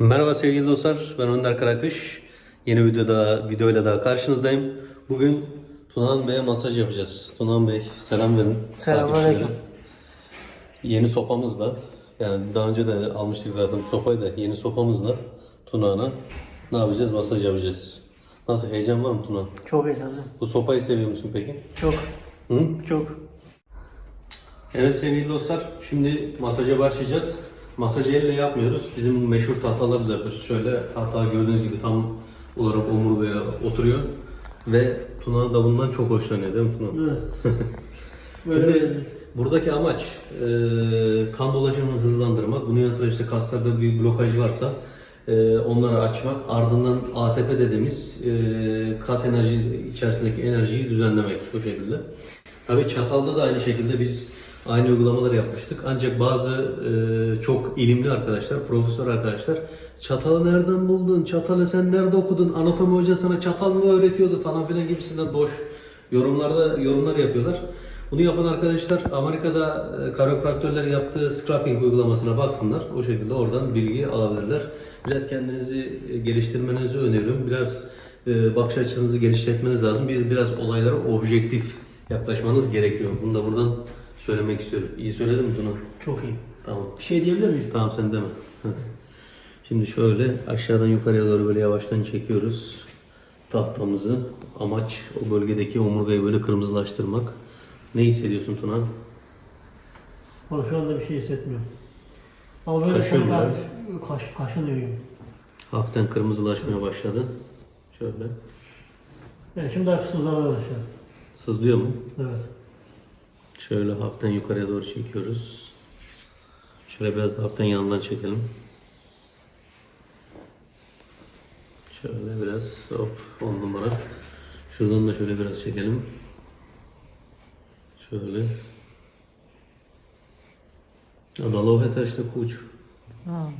Merhaba sevgili dostlar, ben Önder Karakış. Yeni videoda videoyla daha karşınızdayım. Bugün Tunahan Bey'e masaj yapacağız. Tunahan Bey selam verin. Selamünaleyküm. takipçilere. Yeni sopamızla, yani daha önce de almıştık zaten bu sopayı da yeni sopamızla Tunahan'a ne yapacağız? Masaj yapacağız. Nasıl heyecan var mı Tunahan? Çok heyecanlı. Bu sopayı seviyor musun peki? Çok. Hı? Çok. Evet sevgili dostlar, şimdi masaja başlayacağız. Masajı elle yapmıyoruz. Bizim meşhur tahtalarla yapıyoruz. Şöyle tahta gördüğünüz gibi tam olarak omurgaya oturuyor. Ve Tuna da bundan çok hoşlanıyor değil mi Tuna? Evet. Böyle Şimdi buradaki amaç e, kan dolaşımını hızlandırmak. Bunun yanı sıra işte kaslarda bir blokaj varsa e, onları açmak. Ardından ATP dediğimiz e, kas enerji içerisindeki enerjiyi düzenlemek bu şekilde. Tabii çatalda da aynı şekilde biz aynı uygulamaları yapmıştık. Ancak bazı e, çok ilimli arkadaşlar, profesör arkadaşlar çatalı nereden buldun, çatalı sen nerede okudun, anatomi hoca sana çatal mı öğretiyordu falan filan gibisinden boş yorumlarda yorumlar yapıyorlar. Bunu yapan arkadaşlar Amerika'da e, karopraktörler yaptığı scrapping uygulamasına baksınlar. O şekilde oradan bilgi alabilirler. Biraz kendinizi e, geliştirmenizi öneriyorum. Biraz e, bakış açınızı genişletmeniz lazım. Bir, biraz olaylara objektif yaklaşmanız gerekiyor. Bunu da buradan söylemek istiyorum. İyi söyledim mi Tuna? çok iyi. Tamam. Bir şey diyebilir miyim? Tamam sen deme. Şimdi şöyle aşağıdan yukarıya doğru böyle yavaştan çekiyoruz tahtamızı. Amaç o bölgedeki omurgayı böyle kırmızılaştırmak. Ne hissediyorsun Tuna? Ama şu anda bir şey hissetmiyorum. Ama böyle Kaşıyor mu biraz? kaş, kaşınıyor gibi. Hafiften kırmızılaşmaya başladı. Şöyle. Yani şimdi hafif sızlamaya başladı. Sızlıyor mu? Evet. Şöyle hafiften yukarıya doğru çekiyoruz. Şöyle biraz da hafiften yandan çekelim. Şöyle biraz hop on numara. Şuradan da şöyle biraz çekelim. Şöyle. Adalovhe taşta kuç. Ha.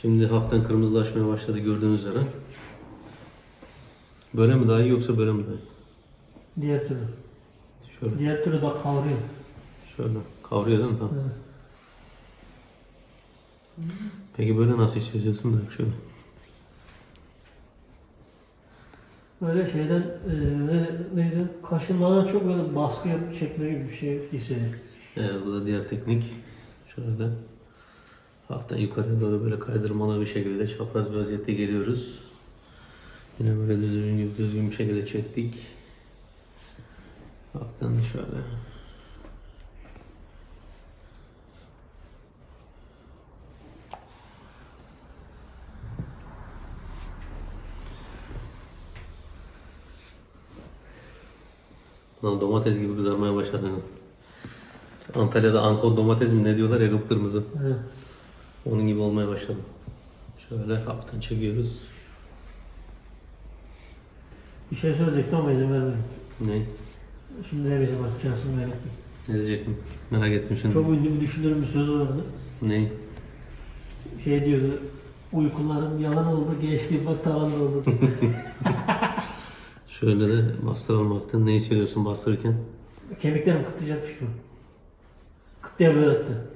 Şimdi hafiften kırmızılaşmaya başladı gördüğünüz üzere. Böyle mi daha iyi yoksa böyle mi daha iyi? Diğer türlü. Şöyle, Diğer türlü daha kavruyor. şöyle. Kavruyor değil mi? Tamam. Evet. Peki böyle nasıl hissediyorsun da şöyle. Böyle şeyden e, ne, neydi? Kaşınmadan çok böyle baskı yapıp çekme gibi bir şey hissediyorum. Evet bu da diğer teknik. Şöyle. Hafiften yukarıya doğru böyle kaydırmalı bir şekilde çapraz bir vaziyette geliyoruz. Yine böyle düzgün gibi düzgün bir şekilde çektik. De şöyle. Lan domates gibi kızarmaya başladı. Antalya'da Ankon domates mi ne diyorlar ya kıpkırmızı. Evet. Onun gibi olmaya başladı. Şöyle hafiften çekiyoruz. Bir şey söyleyecektim ama izin vermedim. Ne? Şimdi ne diyeceğim artık şansını merak ettim. Ne diyecektim? Merak ettim şimdi. Çok ünlü bir düşünürün bir sözü vardı. Ne? Şey diyordu, uykularım yalan oldu, gençliğim bak tavan oldu. Şöyle de bastıralım hafiften. Ne hissediyorsun bastırırken? Kemiklerim kıtlayacakmış gibi. Kıtlıya böyle attı.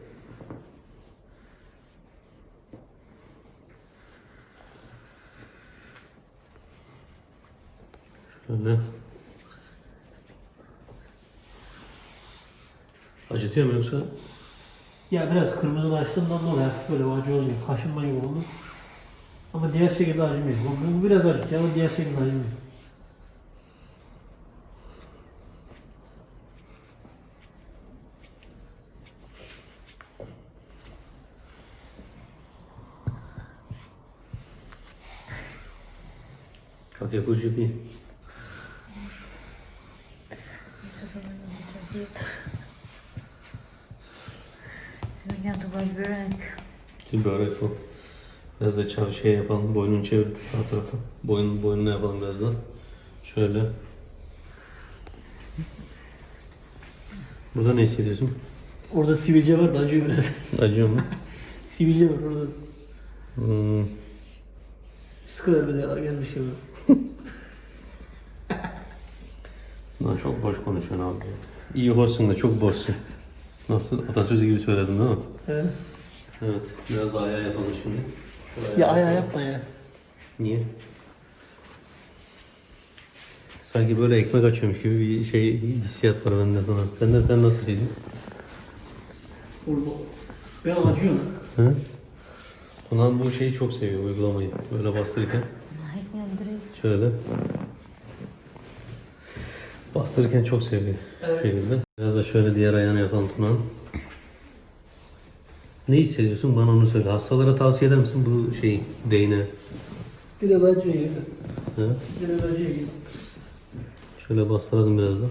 Şöyle. Acıtıyor mu yoksa? Ya biraz kırmızılaştığından dolayı hafif böyle acı oluyor. Kaşınma gibi oldu. Ama diğer şekilde acımıyor. Bu, bu biraz acıtıyor ama diğer şekilde acımıyor. Kakekuji bir. börek. Ki börek bu. Biraz da çav şey yapalım. Boynunu çevirdi sağ tarafa. Boynun boynunu yapalım biraz da. Şöyle. Burada ne hissediyorsun? Orada sivilce var da acıyor biraz. Acıyor mu? sivilce var orada. Hmm. Sıkılar bir de gelmiş şey var. Lan çok boş konuşuyorsun abi. İyi hoşsun da çok boşsun. Nasıl? Atasözü gibi söyledin değil mi? Evet. Evet. Biraz daha ayağa yapalım şimdi. Şöyle Ya ayağı yapma ya. Niye? Sanki böyle ekmek açıyormuş gibi bir şey hissiyat var bende Tuna. Senden sen nasıl hissediyorsun? Burada. Ben acıyorum. Hı? Tunan bu şeyi çok seviyor uygulamayı. Böyle bastırırken direkt. şöyle. Bastırırken çok seviyor. Evet. Şu şekilde. Biraz da şöyle diğer ayağını yapalım Tunan. Ne hissediyorsun? Bana onu söyle. Hastalara tavsiye eder misin bu şeyi, değne? Biraz acıyor. Hı? Biraz acıyor. Şöyle bastıralım biraz da.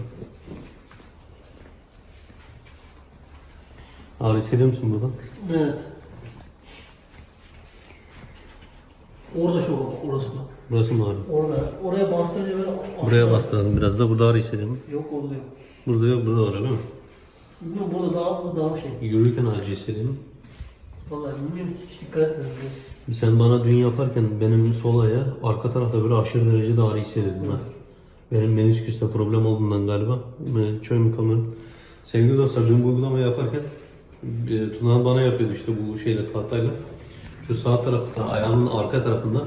Ağrı hissediyor musun burada? Evet. Orada çok oldu, orası bak. Burası mı ağrı? Orada. Oraya bastırınca böyle... Buraya bastıralım biraz da. Burada ağrı musun? Yok orada yok. Burada yok, burada var öyle mi? Bilmiyorum burada daha, bu daha şey. Yürürken acı hissediyor musun? Vallahi bilmiyorum hiç dikkat etmedim. Sen bana dün yaparken benim sol ayağı arka tarafta böyle aşırı derecede ağrı hissediyordum ben. Benim menisküste problem olduğundan galiba. Çöy mü kamyon. Sevgili dostlar dün bu uygulamayı yaparken e, Tuna bana yapıyordu işte bu şeyle tahtayla. Şu sağ tarafta ayağımın arka tarafında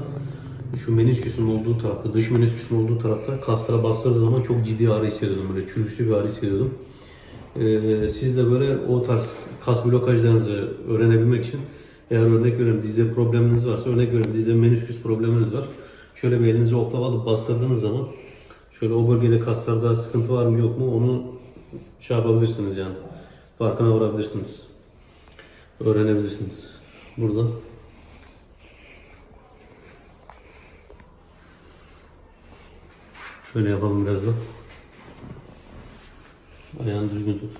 şu menisküsün olduğu tarafta, dış menisküsün olduğu tarafta kaslara bastırdığı zaman çok ciddi ağrı hissediyordum. Böyle çürüksü bir ağrı hissediyordum. Ee, siz de böyle o tarz kas blokajlarınızı öğrenebilmek için eğer örnek veriyorum dizde probleminiz varsa örnek veriyorum dizde menisküs probleminiz var. Şöyle bir elinizi oklava alıp bastırdığınız zaman şöyle o bölgede kaslarda sıkıntı var mı yok mu onu şey yapabilirsiniz yani. Farkına varabilirsiniz. Öğrenebilirsiniz. Burada. Şöyle yapalım biraz da. Ayağını düzgün tut.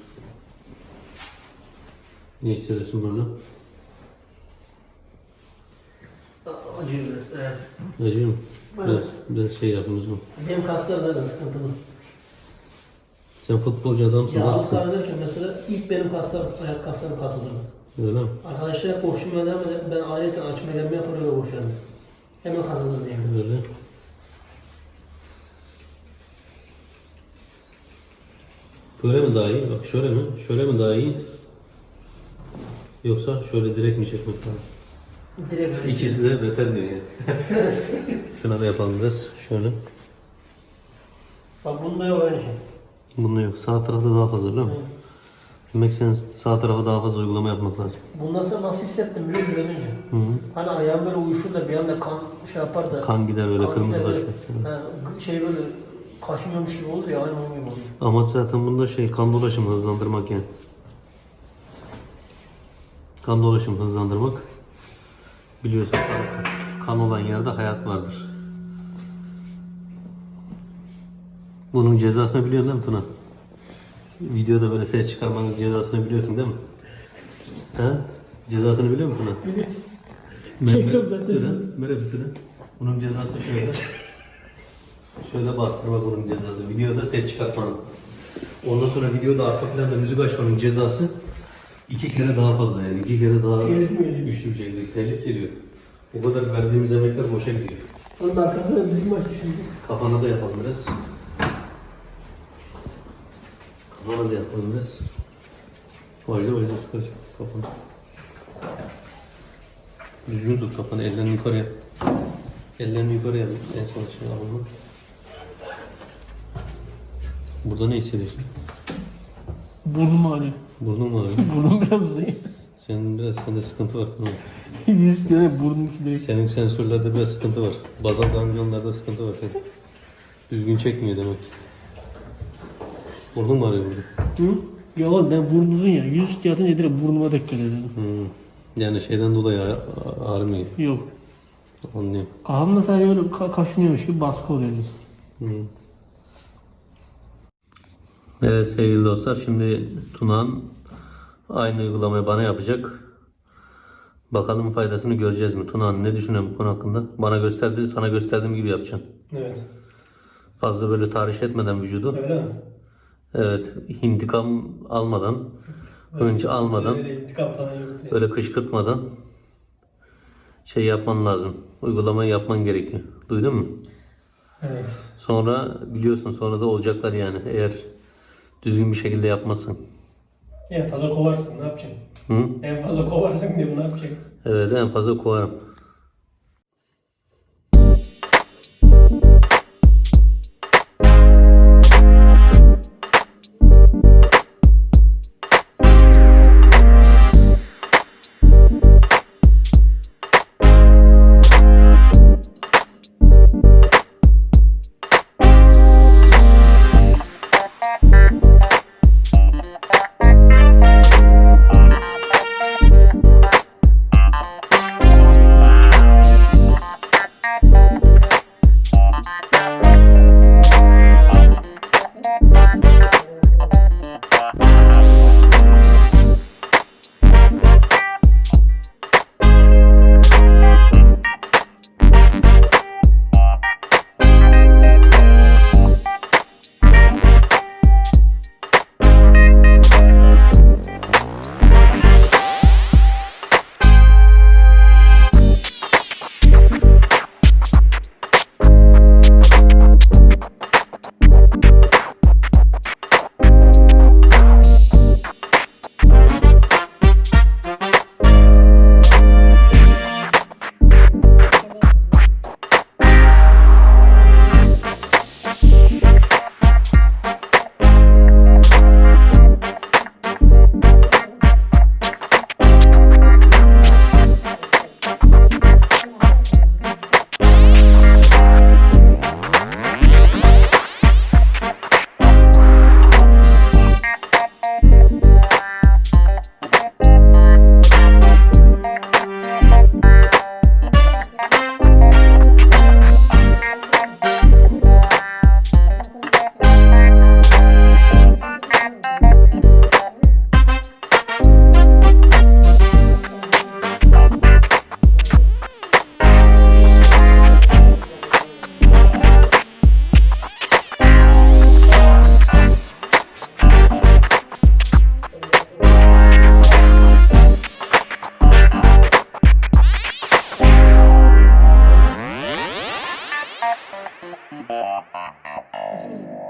Ne hissediyorsun böyle? Acıyor biraz. Evet. Acıyor mu? Biraz, biraz şey yapın o zaman. Benim kaslar zaten sıkıntılı. Sen futbolcu adamsın Ya halı nasılsın? saha derken mesela ilk benim kaslar, ayak kaslarım kasılırdı. Öyle mi? Arkadaşlar koşmaya devam eder. Ben ayrıca açma gelme yapar öyle koşardım. Hemen kazanırdım yani. Öyle. Böyle mi daha iyi? Bak şöyle mi? Şöyle mi daha iyi? Yoksa şöyle direkt mi çekmek lazım? Direkt öyle. İkisi de beter diyor yani. Şuna da yapalım biraz. Şöyle. Bak bunda yok aynı şey. Bunda yok. Sağ tarafta daha fazla değil mi? Evet. Demek senin sağ tarafa daha fazla uygulama yapmak lazım. Bunu nasıl, nasıl hissettim biliyor musun biraz önce? Hı hı. Hani ayağım böyle uyuşur da bir anda kan şey yapar da. Kan gider böyle kan kırmızı gider taş. böyle, ha, şey böyle kaşınıyormuş gibi olur ya aynı onun gibi oluyor. Amaç zaten bunda şey kan dolaşımı hızlandırmak yani. Kan dolaşımı hızlandırmak. Biliyorsun kan- kan olan yerde hayat vardır. Bunun cezasını biliyorsun değil mi Tuna? Videoda böyle ses çıkarmanın cezasını biliyorsun değil mi? Ha? Cezasını biliyor musun Tuna? Çekiyorum zaten. Tuna, Merhaba Tuna. Bunun cezası şöyle. Şöyle bastırmak bunun cezası. Videoda ses çıkartmanın. Ondan sonra videoda arka planda müzik açmanın cezası iki kere daha fazla yani. iki kere daha güçlü bir şekilde telif geliyor. O kadar verdiğimiz emekler boşa gidiyor. Onun arkasında da müzik maç düşündüm. Kafana da yapalım biraz. Kafana da yapalım biraz. Vajda vajda sıkar kafanı. Düzgün tut kafanı, ellerini yukarıya. Ellerini yukarıya. En son şey alalım. Burada ne hissediyorsun? Burnum ağrıyor. Burnun mu ağrıyor? Burnum biraz uzun. Senin biraz sende sıkıntı var tamam. Yüz kere burnum içinde. Senin sensörlerde biraz sıkıntı var. Bazal ganglionlarda sıkıntı var senin. Düzgün çekmiyor demek. Burnun mu ağrıyor burada? Hı? Ya oğlum ben burnum uzun ya. Yüz yatınca direkt burnuma denk geliyor dedim. Hmm. Yani şeyden dolayı ağ- ağrımıyor. Yok. Anlıyorum. Ağzımda sadece böyle ka- kaşınıyormuş gibi baskı oluyor. biraz. Evet sevgili dostlar şimdi Tunan aynı uygulamayı bana yapacak. Bakalım faydasını göreceğiz mi? Tunan ne düşünüyorsun bu konu hakkında? Bana gösterdi, sana gösterdiğim gibi yapacaksın. Evet. Fazla böyle tahriş etmeden vücudu. Öyle mi? Evet, intikam almadan, önce almadan, Öyle intikam falan yoktu. öyle kışkırtmadan şey yapman lazım. Uygulamayı yapman gerekiyor. Duydun mu? Evet. Sonra biliyorsun sonra da olacaklar yani eğer düzgün bir şekilde yapmazsan. En fazla kovarsın ne yapacaksın? Hı? En fazla kovarsın diyorum ne yapacaksın? Evet en fazla kovarım. Thank you.